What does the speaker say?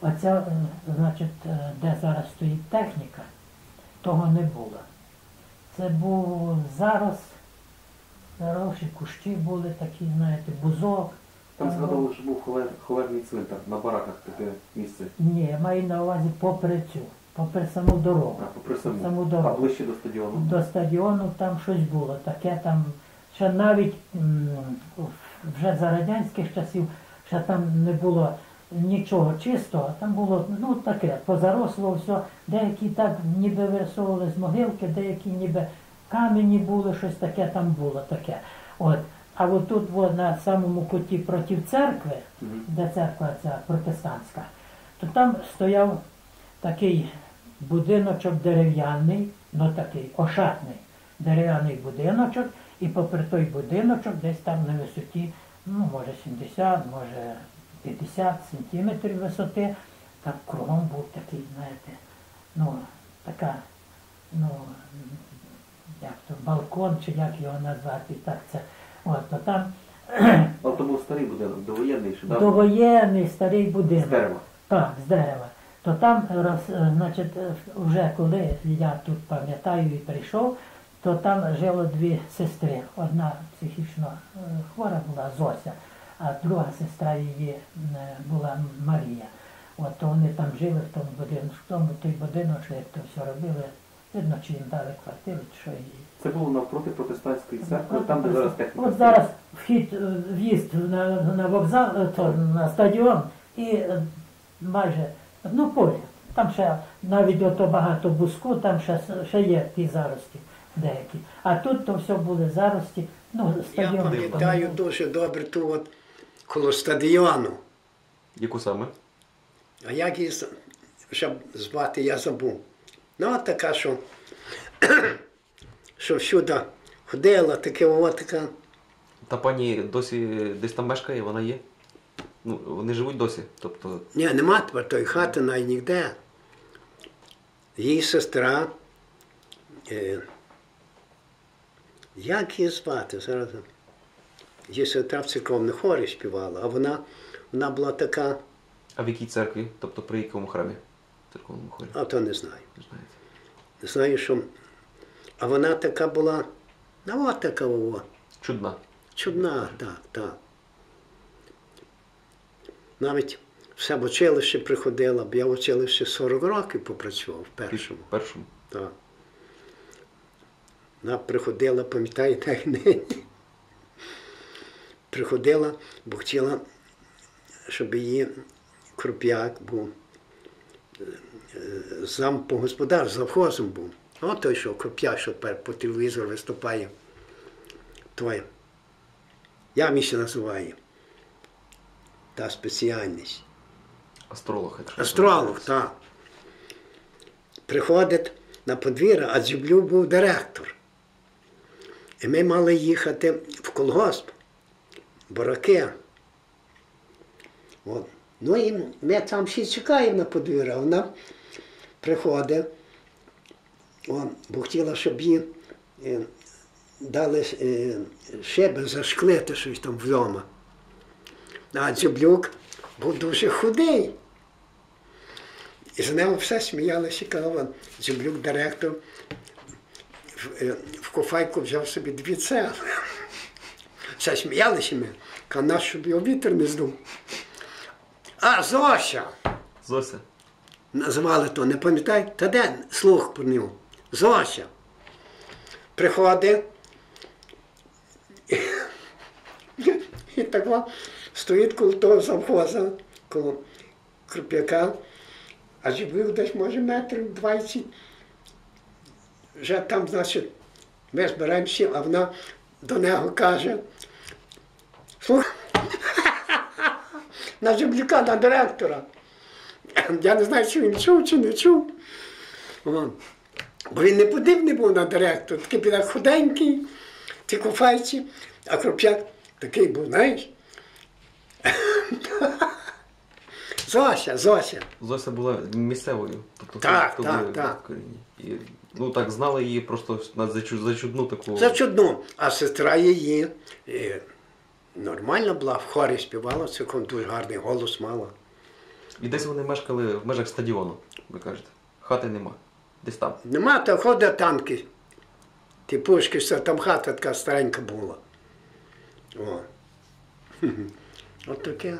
Оця, е, значить, е, де зараз стоїть техніка, того не було. Це був зараз, заросші кущі були такі, знаєте, бузок. Там Е, згадували, що був холер, холерний цвинтар на бараках таке місце. Ні, я маю на увазі попри цю, попри саму дорогу. А попри саму. Саму А ближче до стадіону. До стадіону там щось було. Таке там, ще навіть вже за радянських часів, ще там не було нічого чистого, там було ну таке, позаросло все, деякі так ніби вирисовували з могилки, деякі ніби камені були, щось таке там було таке. От. А от тут от, на самому куті проти церкви, де церква ця протестантська, то там стояв такий будиночок дерев'яний, ну такий ошатний дерев'яний будиночок, і попри той будиночок десь там на висоті, ну може 70, може 50 сантиметрів висоти, там кругом був такий, знаєте, ну така, ну як то, балкон, чи як його назвати, так це. От, то там Але то був старий будинок, довоєнний, що давно. довоєнний старий З дерева. Так, з дерева. То там, роз, е, значить, е, вже коли я тут пам'ятаю і прийшов, то там жило дві сестри. Одна психічно е, хвора була Зося, а друга сестра її е, була Марія. От то вони там жили в тому будинку, в тому той будинок, що як то все робили, видно, чи їм дали квартиру, чи що її. Це було навпроти протестантської церкви, там, де зараз техніка. От зараз вхід, е, в'їзд на, на вокзал, е, то, на стадіон і майже ну поряд. Там ще навіть ото багато буску, там ще, ще є ті зарості деякі. А тут то все були зарості. Ну, Я пам'ятаю дуже добре ту от коло стадіону. Яку саме? А як її вже звати, я забув. Ну, от така, що, що всюди ходила, таке от така. Та пані досі десь там мешкає, вона є. Ну, вони живуть досі. Тобто, Ні, нема тепер тої хати навіть ніде. Її сестра. Е, як її звати? Зараз. Її сестра в церковній хорі співала, а вона, вона була така, а в якій церкві? Тобто при якому храмі? В церковному хорі? а то не знаю. Не знаєте. Знаю, що. А вона така була, ну от така о, Чудна. чудна, так, так. Навіть все в училище приходила, бо я в училищі 40 років попрацював в першому. В Першому. Так. Вона приходила, пам'ятаєте, як нині. Приходила, бо хотіла, щоб її круп'як був е, зам по господар, завхозом був. От той, що круп'як, що тепер по телевізору виступає. Той. Я мені ще називаю. Та спеціальність. Астролог. якщо Астролог, так. Приходить на подвір'я, а Дзюблю був директор. І ми мали їхати в колгосп, бараки. От. Ну і ми там всі чекаємо на подвір'я. Вона приходить, о, бо хотіла, щоб їй е, дали е, шиби зашклити щось там вдома. А Дзюблюк був дуже худий. І з ним все сміялися, казав, Зюблюк директор в, е, в кофайку взяв собі дві цели. Все сміялися ми. Каже, наш, щоб його вітер не здув. А, Зося! Зося. Назвали то, не пам'ятаєте? Та де слух про нього? Зося. Приходить. І так стоїть коло того завхоза, коло круп'яка, а живив десь, може, метрів 20. Вже там, значить, ми збираємося, а вона до нього каже, слухай, на земляка, на директора. Я не знаю, чи він чув, чи не чув. Бо він не подібний був на директора, такий піде худенький, ті куфайці, а Круп'як такий був, знаєш. Зося, Зося. Зося була місцевою. Тобто, Так, хто так, були так. в. І, ну так, знали її просто на зачу- за чудну таку. Це чудно. А сестра її е, нормальна була, в хорі співала, цілком дуже гарний голос мала. І десь вони мешкали в межах стадіону, ви кажете. Хати нема. Десь там. Нема, то ходять танки. Ті пушки, все, там хата така старенька була. О. От таке.